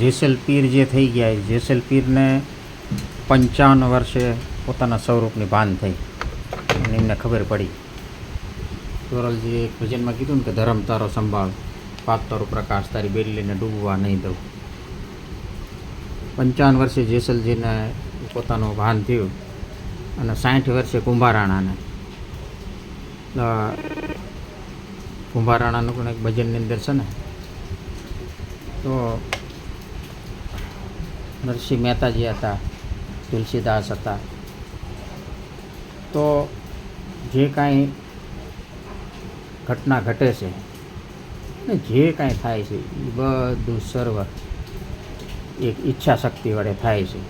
જેસલ પીર જે થઈ ગયા એ જેસલ પીરને પંચાવન વર્ષે પોતાના સ્વરૂપની ભાન થઈ. અને એમને ખબર પડી. ચોરલજીએ એક ભજનમાં કીધું ને કે, ધર્મ તારો સંભાળ. પાપ તારો પ્રકાશ. તારી બેલીને ડૂબવા નહીં દઉં. પંચાવન વર્ષે જેસલજીને પોતાનું ભાન થયું અને સાઠ વર્ષે કુંભારાણાને. કુંભારાણાનું પણ એક ભજનની અંદર છે ને, તો નરસિંહ મહેતાજી હતા, તુલસીદાસ હતા. તો જે કાંઈ ઘટના ઘટે છે ને જે કાંઈ થાય છે, એ બધું સર્વ એક ઈચ્છા શક્તિ વડે થાય છે.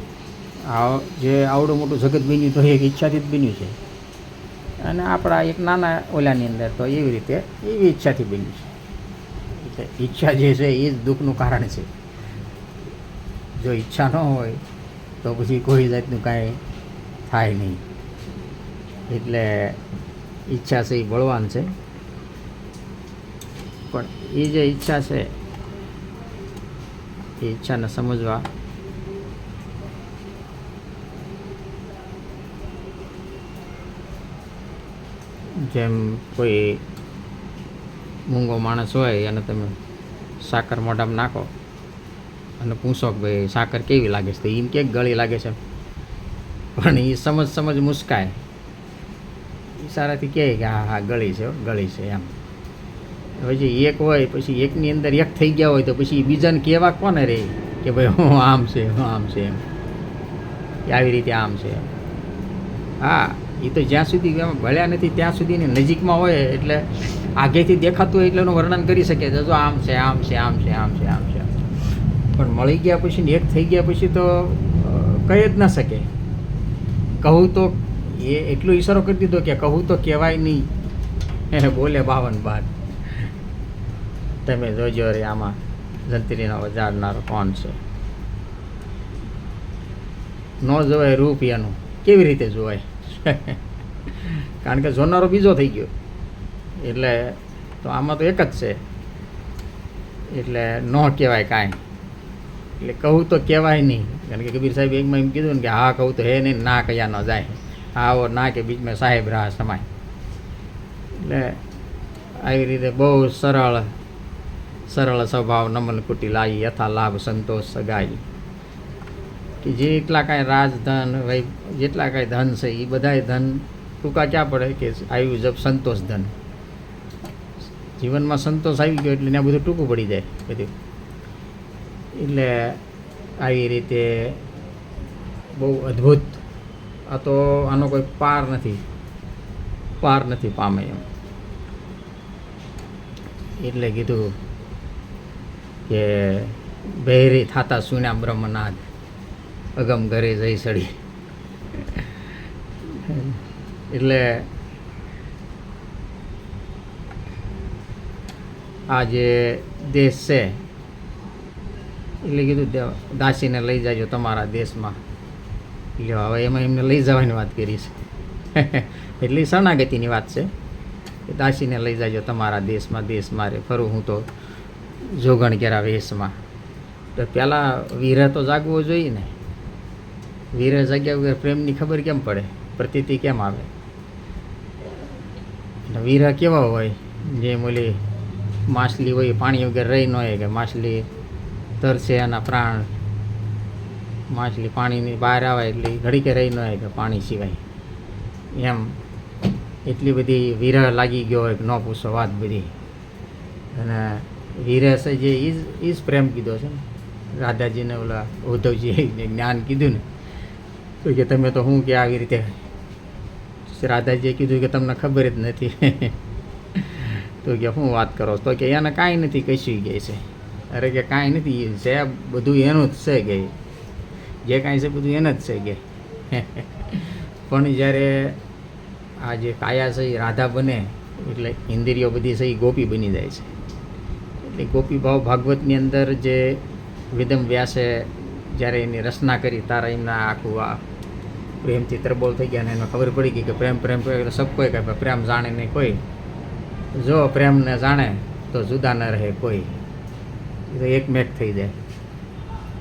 આ જે આવડું મોટું જગત બન્યું તો એક ઈચ્છાથી જ બન્યું છે. અને આપણા એક નાના ઓલાની અંદર તો એવી રીતે એવી ઈચ્છાથી બન્યું છે. એટલે ઈચ્છા જે છે એ જ દુઃખનું કારણ છે. જો ઈચ્છા ન હોય, તો પછી કોઈ જાતનું કાંઈ થાય નહીં. એટલે ઈચ્છા છે એ બળવાન છે. પણ એ જે ઈચ્છા છે, એ ઈચ્છાને સમજવા જેમ કોઈ મૂંગો માણસ હોય અને તમે સાકર મોઢામાં નાખો અને પૂછો કે ભાઈ, સાકર કેવી લાગે છે? તો એમ કે ગળી લાગે છે. પણ એ સમજ સમજ મુસ્કાય. ઈશારાથી કહે કે, હા હા, ગળી છે ગળી છે, એમ. પછી એક હોય, પછી એકની અંદર એક થઈ ગયા હોય, તો પછી બીજાને કહેવા કોને રે? કે ભાઈ, હું આમ છે, હું આમ છે, એમ. કે આવી રીતે આમ છે હા એ તો જ્યાં સુધી ભળ્યા નથી, ત્યાં સુધીની નજીકમાં હોય એટલે આગેથી દેખાતું હોય એટલે એનું વર્ણન કરી શકે છે. જો આમ છે આમ છે આમ છે આમ છે આમ છે. પણ મળી ગયા પછી ને એક થઈ ગયા પછી તો કહી જ ન શકે. કહું તો એ એટલો ઈશારો કરી દીધો કે કહું તો કહેવાય નહીં. એને બોલે બાવન બાદ તમે જોજો રે આમાં, જંત્રીનો વજાડનારો કોણ છે? ન જોવાય રૂપ એનું કેવી રીતે જોવાય? કારણ કે જોનારો બીજો થઈ ગયો. એટલે તો આમાં તો એક જ છે. એટલે ન કહેવાય કાંઈ. એટલે કહું તો કહેવાય નહીં. કારણ કે કબીર સાહેબ એકમાં એમ કીધું ને કે હા, કહું તો હે નહીં, ના કયા ન જાય. હા ઓ ના કે બીચમાં સાહેબ રાહ સમાય. એટલે આવી રીતે બહુ સરળ સરળ સ્વભાવ નમન કુટી લાવી યથા લાભ, સંતોષ સગાઈ. કે જેટલા કાંઈ રાજધન વૈ, જેટલા કાંઈ ધન છે એ બધાય ધન ટૂંકા ક્યાં પડે? કે આવ્યું જબ સંતોષ ધન. જીવનમાં સંતોષ આવી ગયો એટલે ત્યાં બધું ટૂંકું પડી જાય બધું. એટલે આવી રીતે બહુ અદ્ભુત. આ તો આનો કોઈ પાર નથી. પાર નથી પામે એમ. એટલે કીધું કે બહેરી થાતા સુન્યા બ્રહ્મનાદ અગમ ઘરે જઈ સડી. એટલે આ જે દેશ છે એટલે કીધું દાસીને લઈ જાજો તમારા દેશમાં. લ્યો, હવે એમાં એમને લઈ જવાની વાત કરી છે. એટલે શરણાગતિની વાત છે. દાસીને લઈ જાજો તમારા દેશમાં, દેશ મારે. ફરું હું તો જોગણ કેરા વેશમાં. તો પહેલાં વીરે તો જાગવો જોઈએ ને. વીર જાગ્યા વગર પ્રેમની ખબર કેમ પડે? પ્રતીતિ કેમ આવે? વીર કેવા હોય? જેમ ઓલી માછલી હોય પાણી વગર રહી ન હોય કે માછલી તરસે એના પ્રાણ. માછલી પાણીની બહાર આવે એટલે ઘડીકે રહી ન કે પાણી સિવાય. એમ એટલી બધી વિરહ લાગી ગયો હોય કે ન પૂછો વાત બધી. અને વિરહ છે જે એ જ પ્રેમ કીધો છે ને. રાધાજીને ઓલા ઉદ્ધવજીએ જ્ઞાન કીધું ને. તો કે તમે તો હું કે આવી રીતે રાધાજીએ કીધું કે તમને ખબર જ નથી. તો કે હું વાત કરો? તો કે એને કાંઈ નથી, કશું ગઈ છે. અરે કે કાંઈ નથી છે બધું એનું જ છે કે. જે કાંઈ છે બધું એને જ છે કે. પણ જ્યારે આ જે કાયા છે, એ રાધા બને, એટલે ઇન્દ્રિયો બધી છે, એ ગોપી બની જાય છે. એટલે ગોપી ભાવ ભાગવતની અંદર જે વિદમ વ્યાસે જ્યારે એની રચના કરી, તારા એમના આખું આ પ્રેમથી તરબોળ થઈ ગયા ને એને ખબર પડી ગઈ કે પ્રેમ પ્રેમ એટલે સબ કોઈ કહે પ્રેમ જાણે નહીં કોઈ. જો પ્રેમને જાણે, તો જુદા ન રહે કોઈ. એ તો એકમેક થઈ જાય.